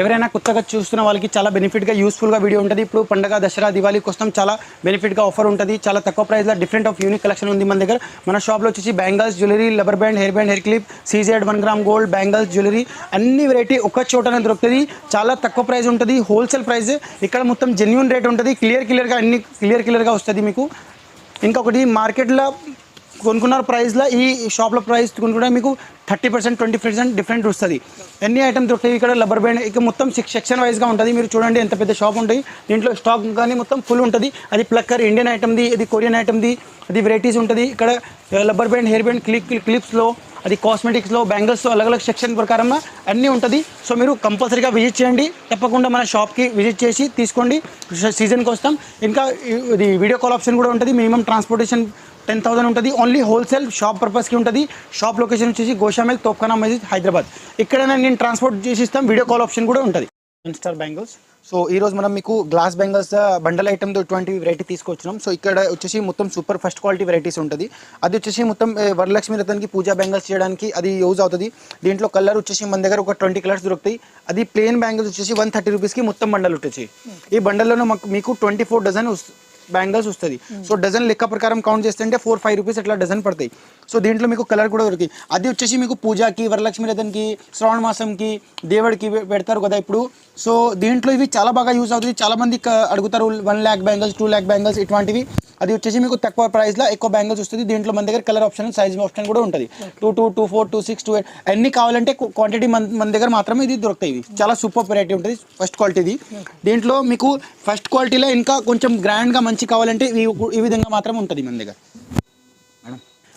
ఎవరైనా కొత్తగా చూస్తున్న వాళ్ళకి చాలా బెనిఫిట్గా యూస్ఫుల్గా వీడియో ఉంటుంది. ఇప్పుడు పండగ దసరా దివాళీ కోసం చాలా బెనిఫిట్గా ఆఫర్ ఉంటుంది. చాలా తక్కువ ప్రైస్లో డిఫరెంట్ ఆఫ్ యూనిక్ కలెక్షన్ ఉంది మన దగ్గర. మన షాప్లో వచ్చేసి bangles jewellery rubber band hair band hair clip CZ one gram gold bangles jewellery అన్ని వెరైటీ ఒక చోటనే దొరుకుతుంది. చాలా తక్కువ ప్రైస్ ఉంటుంది. హోల్సేల్ ప్రైస్ ఇక్కడ మొత్తం జెన్యున్ రేట్ ఉంటుంది. క్లియర్ క్లియర్గా అన్ని క్లియర్ క్లియర్గా వస్తుంది మీకు. ఇంకొకటి మార్కెట్లో కొనుక్కున్న ప్రైస్లో ఈ షాప్లో ప్రైస్ కొనుక్కుంటే మీకు thirty percent twenty percent different వస్తుంది. ఎన్ని ఐటమ్స్ దొరుకుతాయి ఇక్కడ? లబ్బర్ బ్యాండ్ ఇక మొత్తం సిక్స్ సెక్షన్ వైజ్గా ఉంటుంది. మీరు చూడండి ఎంత పెద్ద షాప్ ఉంటుంది. దీంట్లో స్టాక్ కానీ మొత్తం ఫుల్ ఉంటుంది. అది ప్లక్కర్ ఇండియన్ ఐటమ్ది ఇది కొరియన్ ఐటమ్ది అది వెరైటీస్ ఉంటుంది. ఇక్కడ rubber band hair band clip క్లిప్స్లో అది కాస్మెటిక్స్లో బ్యాంగిల్స్లో అలగ్ అలగ్ సెక్షన్ ప్రకారం అన్నీ ఉంటుంది. సో మీరు కంపల్సరీగా విజిట్ చేయండి. తప్పకుండా మన షాప్కి విజిట్ చేసి తీసుకోండి. సీజన్కి వస్తాం. ఇంకా ఇది వీడియో కాల్ ఆప్షన్ కూడా ఉంటుంది. మినిమం ట్రాన్స్పోర్టేషన్ టెన్ థౌసండ్ ఉంటుంది. ఓన్లీ హోల్సేల్ షాప్ పర్పస్కి ఉంటుంది. షాప్ లొకేషన్ వచ్చేసి గోషామేల్ తోప్ఖానా మస్జిద్ హైదరాబాద్. ఇక్కడైనా నేను ట్రాన్స్పోర్ట్ చేసి ఇస్తాం వీడియో కాల్ ఆప్షన్ కూడా ఉంటుంది. స్టార్ బ్యాంగిల్స్ సో ఈ రోజు మనం మీకు గ్లాస్ బ్యాంగిల్స్ బండల్ ఐటమ్తో ఇటువంటి వెరైటీ తీసుకొచ్చినాం. సో ఇక్కడ వచ్చేసి మొత్తం సూపర్ ఫస్ట్ క్వాలిటీ వెరైటీస్ ఉంటుంది. అది వచ్చేసి మొత్తం uh, వరలక్ష్మి రథన్కి పూజా బ్యాంగిల్స్ చేయడానికి అది యూజ్ అవుతుంది. దీంట్లో కలర్ వచ్చేసి మన దగ్గర ఒక ట్వంటీ కలర్స్ దొరుకుతాయి. అది ప్లేన్ బ్యాంగిల్స్ వచ్చేసి వన్ థర్టీ రూపీస్కి మొత్తం బండల్ వచ్చేసి. ఈ బండల్లో మాకు మీకు ట్వంటీ ఫోర్ డజన్ బ్యాంగిల్స్ వస్తుంది సో డజన్ లెక్క ప్రకారం కౌంట్ చేస్తుంటే ఫోర్ ఫైవ్ రూపీస్ అట్లా డజన్ పడతాయి. సో దీంట్లో మీకు కలర్ కూడా దొరికి అది వచ్చేసి మీకు పూజకి వరలక్ష్మి రథన్కి శ్రావణ మాసంకి దేవుడికి పెడతారు కదా ఇప్పుడు. సో దీంట్లో ఇవి చాలా బాగా యూజ్ అవుతుంది చాలా మంది అడుగుతారు one lakh bangles two lakh bangles ఇటువంటివి. అది వచ్చేసి మీకు తక్కువ ప్రైస్లో ఎక్కువ బ్యాంగిల్స్ వస్తుంది. దీంట్లో మన దగ్గర కలర్ ఆప్షన్ సైజ్ ఆప్షన్ కూడా ఉంటుంది. Two two two four two six two eight అన్ని కావాలంటే క్వాంటిటీ మన మన దగ్గర మాత్రమే ఇది దొరుకుతాయి ఇవి. చాలా సూపర్ వెరైటీ ఉంటుంది ఫస్ట్ క్వాలిటీది దీంట్లో మీకు ఫస్ట్ క్వాలిటీలో ఇంకా కొంచెం గ్రాండ్గా మంచి మంచి కావాలంటే ఈ విధంగా మాత్రం ఉంటుంది మన దగ్గర.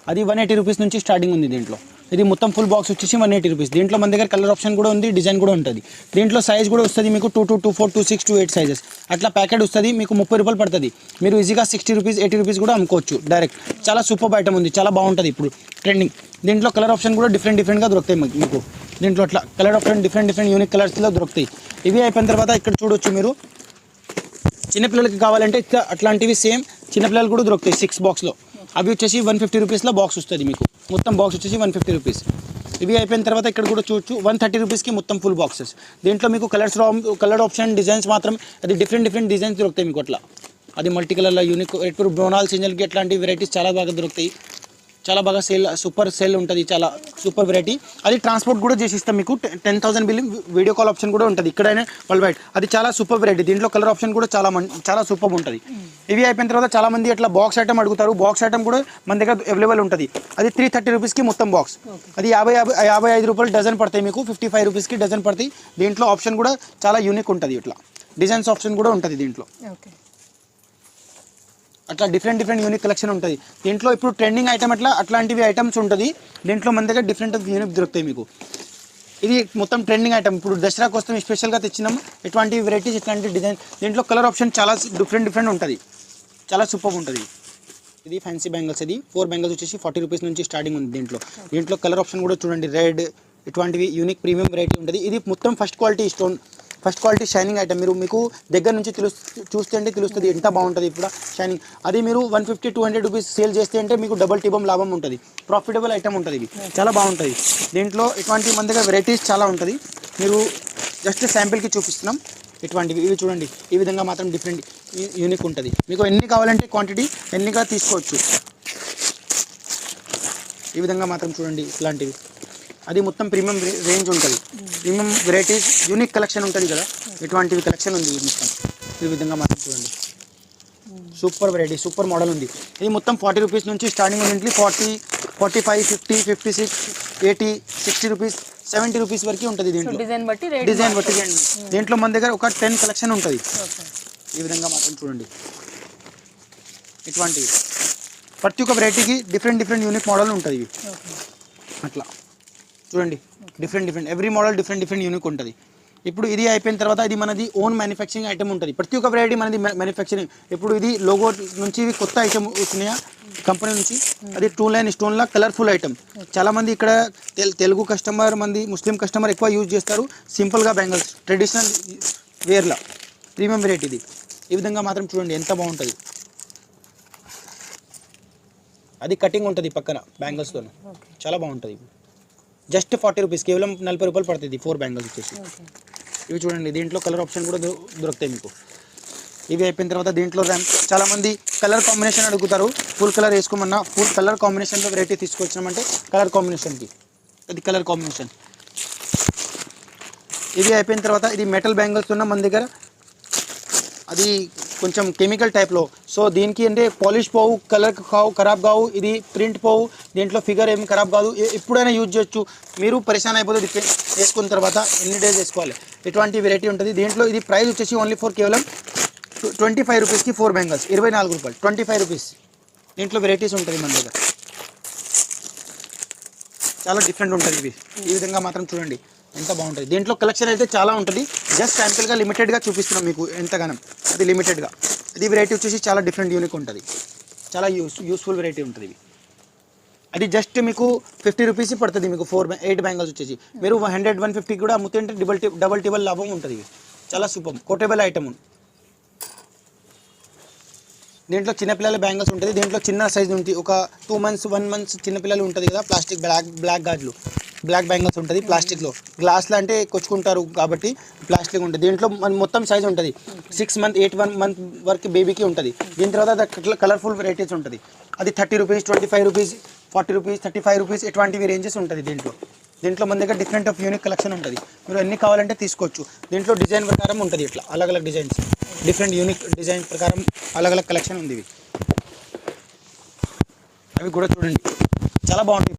అది వన్ ఎయిటీ రూపీస్ నుంచి స్టార్టింగ్ ఉంది దీంట్లో. ఇది మొత్తం ఫుల్ బాక్స్ వచ్చేసి వన్ ఎయిటీ రూపీస్ దీంట్లో మన దగ్గర కలర్ ఆప్షన్ కూడా ఉంది డిజైన్ కూడా ఉంటుంది. దీంట్లో సైజ్ కూడా వస్తుంది మీకు two two two four two six two eight sizes అట్లా ప్యాకెట్ వస్తుంది మీకు ముప్పై రూపాయలు పడుతుంది. మీరు ఈజీగా సిక్స్టీ రూపీస్ ఎయిటీ రూపీస్ కూడా అమ్ముకోవచ్చు డైరెక్ట్ చాలా సూపర్ ఐటమ్ ఉంది చాలా బాగుంటుంది ఇప్పుడు ట్రెండింగ్ దీంట్లో కలర్ ఆప్షన్ కూడా డిఫరెంట్ డిఫరెంట్గా దొరుకుతాయి మీకు- మీకు. దీంట్లో అట్లా colour option different different unique కలర్స్లో దొరుకుతాయి. ఇవి అయిపోయిన తర్వాత ఇక్కడ చూడొచ్చు మీరు. చిన్నపిల్లలకి కావాలంటే ఇట్లా అట్లాంటివి సేమ్ చిన్నపిల్లలు కూడా దొరుకుతాయి సిక్స్ బాక్స్లో అవి వచ్చేసి వన్ ఫిఫ్టీ రూపీస్లో బాక్స్ వస్తుంది మీకు. మొత్తం బాక్స్ వచ్చేసి వన్ ఫిఫ్టీ రూపీస్ ఇవి అయిపోయిన తర్వాత ఇక్కడ కూడా చూడొచ్చు వన్ థర్టీ రూపీస్కి మొత్తం ఫుల్ బాక్సెస్ దీంట్లో మీకు కలర్స్ కలర్ ఆప్షన్ డిజైన్స్ మాత్రం అది డిఫరెంట్ డిఫరెంట్ డిజైన్స్ దొరుకుతాయి మీకు అట్లా. అది మల్టీ కలర్లో యూనిక్ ఇప్పుడు బోనాల్ సింజల్కి అట్లాంటి వెరైటీస్ చాలా బాగా దొరుకుతాయి. చాలా బాగా సేల్ సూపర్ సేల్ ఉంటుంది చాలా సూపర్ వెరైటీ అది ట్రాన్స్పోర్ట్ కూడా చేసి ఇస్తాం మీకు ten thousand billing video call option కూడా ఉంటుంది. ఇక్కడైనా వరల్డ్ వైడ్ అది చాలా సూపర్ వెరైటీ దీంట్లో కలర్ ఆప్షన్ కూడా చాలా మం- చాలా సూపర్ ఉంటుంది. ఇవి అయిపోయిన తర్వాత చాలా మంది అట్లా బాక్స్ ఐటమ్ అడుగుతారు. బాక్స్ ఐటమ్ కూడా మన దగ్గర అవైలబుల్ ఉంటుంది. అది త్రీ థర్టీ రూపీస్కి మొత్తం బాక్స్ అది యాభై యాభై యాభై ఐదు రూపాయలు డజన్ పడతాయి మీకు. ఫిఫ్టీ ఫైవ్ రూపీస్కి డజన్ పడతాయి. దీంట్లో ఆప్షన్ కూడా చాలా యూనిక్ ఉంటుంది ఇట్లా. డిజైన్స్ ఆప్షన్ కూడా ఉంటుంది దీంట్లో. ఓకే అట్లా డిఫరెంట్ డిఫరెంట్ యూనిక్ కలెక్షన్ ఉంటుంది. దీంట్లో ఇప్పుడు ట్రెండింగ్ ఐటమ్ అట్లా అట్లాంటివి ఐటమ్స్ ఉంటుంది. దీంట్లో మన దగ్గర డిఫరెంట్ యూనిక్ దొరుకుతాయి మీకు. ఇది మొత్తం ట్రెండింగ్ ఐటమ్ ఇప్పుడు దసరా కోసం స్పెషల్గా తెచ్చినాం. ఎటువంటి వెరైటీస్ ఇట్లాంటి డిజైన్ దీంట్లో కలర్ ఆప్షన్ చాలా డిఫరెంట్ డిఫరెంట్ ఉంటుంది. చాలా సూపర్ ఉంటుంది. ఇది ఫ్యాన్సీ బ్యాంగిల్స్ ఇది. ఫోర్ బ్యాంగిల్స్ వచ్చేసి ఫార్టీ రూపీస్ నుంచి స్టార్టింగ్ ఉంది దీంట్లో. దీంట్లో కలర్ ఆప్షన్ కూడా చూడండి. రెడ్ ఇటువంటివి యూనిక్ ప్రీమియం వెరైటీ ఉంటుంది. ఇది మొత్తం first quality stone first quality shining item. మీరు మీకు దగ్గర నుంచి తెలుసు చూస్తే అంటే తెలుస్తుంది ఎంత బాగుంటుంది ఇప్పుడు షైనింగ్. అది మీరు one fifty two hundred rupees sale చేస్తే అంటే మీకు డబల్ టిబం లాభం ఉంటుంది. ప్రాఫిటబుల్ ఐటమ్ ఉంటుంది ఇది. చాలా బాగుంటుంది. దీంట్లో ఇటువంటి మన దగ్గర వెరైటీస్ చాలా ఉంటుంది. మీరు జస్ట్ శాంపిల్కి చూపిస్తున్నాం. ఇటువంటివి. ఇవి చూడండి. ఈ విధంగా మాత్రం డిఫరెంట్ యూనిక్ ఉంటుంది. మీకు ఎన్ని కావాలంటే క్వాంటిటీ ఎన్నిగా తీసుకోవచ్చు. ఈ విధంగా మాత్రం చూడండి ఇట్లాంటివి. అది మొత్తం ప్రీమియం రేంజ్ ఉంటుంది. ప్రీమియం వెరైటీస్ యూనిక్ కలెక్షన్ ఉంటుంది కదా. ఇటువంటివి కలెక్షన్ ఉంది మొత్తం. ఈ విధంగా మాత్రం చూడండి. సూపర్ వెరైటీ సూపర్ మోడల్ ఉంది. ఇది మొత్తం ఫార్టీ రూపీస్ నుంచి స్టార్టింగ్ ఉంది forty forty five fifty fifty six eighty sixty rupees seventy rupees వరకు ఉంటుంది దీంట్లో. డిజైన్ బట్టి డిజైన్ బట్టి దీంట్లో మన దగ్గర ఒక టెన్ కలెక్షన్ ఉంటుంది. ఈ విధంగా మాత్రం చూడండి. ఇటువంటివి. ప్రతి ఒక్క వెరైటీకి డిఫరెంట్ డిఫరెంట్ యూనిక్ మోడల్ ఉంటుంది అట్లా. చూడండి different different every model different different unique ఉంటుంది. ఇప్పుడు ఇది అయిపోయిన తర్వాత ఇది మనది ఓన్ మ్యానుఫ్యాక్చరింగ్ ఐటమ్ ఉంటుంది. ప్రతి ఒక్క వెరైటీ మనది మ్యానుఫ్యాక్చరింగ్ ఇప్పుడు ఇది లోగో నుంచి ఇవి కొత్త ఐటమ్ వచ్చినాయా? కంపెనీ నుంచి? అది టూ లైన్ స్టోన్ లా కలర్ఫుల్ ఐటమ్ చాలా మంది ఇక్కడ తెల్- తెలుగు కస్టమర్ మంది ముస్లిం కస్టమర్ ఎక్కువ యూజ్ చేస్తారు. సింపుల్గా బ్యాంగిల్స్ ట్రెడిషనల్ వేర్లా ప్రీమియం వెరైటీ ఇది. ఈ విధంగా మాత్రం చూడండి ఎంత బాగుంటుంది. అది కటింగ్ ఉంటుంది పక్కన బ్యాంగిల్స్తో చాలా బాగుంటుంది. జస్ట్ ఫార్టీ రూపీస్ కేవలం నలభై రూపాయలు పడుతుంది ఫోర్ బ్యాంగిల్స్ వచ్చేసి. ఇవి చూడండి దీంట్లో కలర్ ఆప్షన్ కూడా దొరుకుతాయి మీకు. ఇవి అయిపోయిన తర్వాత దీంట్లో ర్యామ్ చాలామంది కలర్ కాంబినేషన్ అడుగుతారు. ఫుల్ కలర్ వేసుకోమన్నా ఫుల్ కలర్ కాంబినేషన్లో వెరైటీ తీసుకొచ్చినామంటే కలర్ కాంబినేషన్కి. ఇది కలర్ కాంబినేషన్. ఇది అయిపోయిన తర్వాత ఇది మెటల్ బ్యాంగిల్స్ ఉన్న మన దగ్గర. అది కొంచెం కెమికల్ టైప్లో. సో దీనికి అంటే పాలిష్ పోవు కలర్ కావు ఖరాబ్ కావు ఇది ప్రింట్ పోవు దీంట్లో ఫిగర్ ఏమి ఖరాబ్ కాదు. ఎప్పుడైనా యూజ్ చేయొచ్చు. మీరు పరిశాన్ అయిపోతే డిపెండ్ వేసుకున్న తర్వాత ఎన్ని డేస్ వేసుకోవాలి? ఎటువంటి వెరైటీ ఉంటుంది. దీంట్లో ఇది ప్రైస్ వచ్చేసి ఓన్లీ ఫర్ కేవలం ట్వంటీ ఫైవ్ రూపీస్కి ఫోర్ బెంగల్స్ ఇరవై నాలుగు రూపాయలు. ట్వంటీ ఫైవ్ రూపీస్ దీంట్లో వెరైటీస్ ఉంటుంది మన దగ్గర. చాలా డిఫరెంట్ ఉంటుంది ఇవి. ఈ విధంగా మాత్రం చూడండి. ఎంత బాగుంటుంది దీంట్లో కలెక్షన్ అయితే చాలా ఉంటుంది. జస్ట్ శాంపిల్గా లిమిటెడ్గా చూపిస్తున్నాం మీకు ఎంతగానం. అది లిమిటెడ్గా ఇది వెరైటీ వచ్చేసి చాలా డిఫరెంట్ యూనిక్ ఉంటుంది. చాలా యూస్ యూస్ఫుల్ వెరైటీ ఉంటుంది ఇవి. అది జస్ట్ మీకు ఫిఫ్టీ రూపీస్ పడుతుంది మీకు ఫోర్ ఎయిట్ బ్యాంగిల్స్ వచ్చేసి. మీరు హండ్రెడ్ వన్ ఫిఫ్టీ కూడా అమ్ముతుంటే డబల్ డబల్ టేబుల్ లాభం ఉంటుంది. చాలా సూపర్ కోటేబుల్ ఐటమ్ దీంట్లో చిన్నపిల్లల బ్యాంగిల్స్ ఉంటుంది. దీంట్లో చిన్న సైజ్ ఉంటుంది ఒక టూ మంత్స్ వన్ మంత్స్ చిన్నపిల్లలు ఉంటుంది కదా ప్లాస్టిక్ బ్లాక్ బ్లాక్ గాజులు. బ్లాక్ బ్యాంగిల్స్ ఉంటుంది ప్లాస్టిక్లో గ్లాస్లో అంటే కొచ్చుకుంటారు కాబట్టి ప్లాస్టిక్ ఉంటుంది. దీంట్లో మన మొత్తం సైజ్ ఉంటుంది. Six month eight one month వరకు బేబీకి ఉంటుంది. దీని తర్వాత కలర్ఫుల్ వెరైటీస్ ఉంటుంది. అది thirty rupees twenty five rupees forty rupees thirty five rupees ఇటువంటివి రేంజెస్ ఉంటుంది దీంట్లో. దీంట్లో మన దగ్గర డిఫరెంట్ ఆఫ్ యూనిక్ కలెక్షన్ ఉంటుంది. మీరు ఎన్ని కావాలంటే తీసుకోవచ్చు. దీంట్లో డిజైన్ ప్రకారం ఉంటుంది ఇట్లా. అలగ్ అలగ్ డిజైన్స్ డిఫరెంట్ యూనిక్ డిజైన్ ప్రకారం అలగ్ అలగ్ కలెక్షన్ ఉంది ఇవి. అవి కూడా చూడండి. చాలా బాగుంటుంది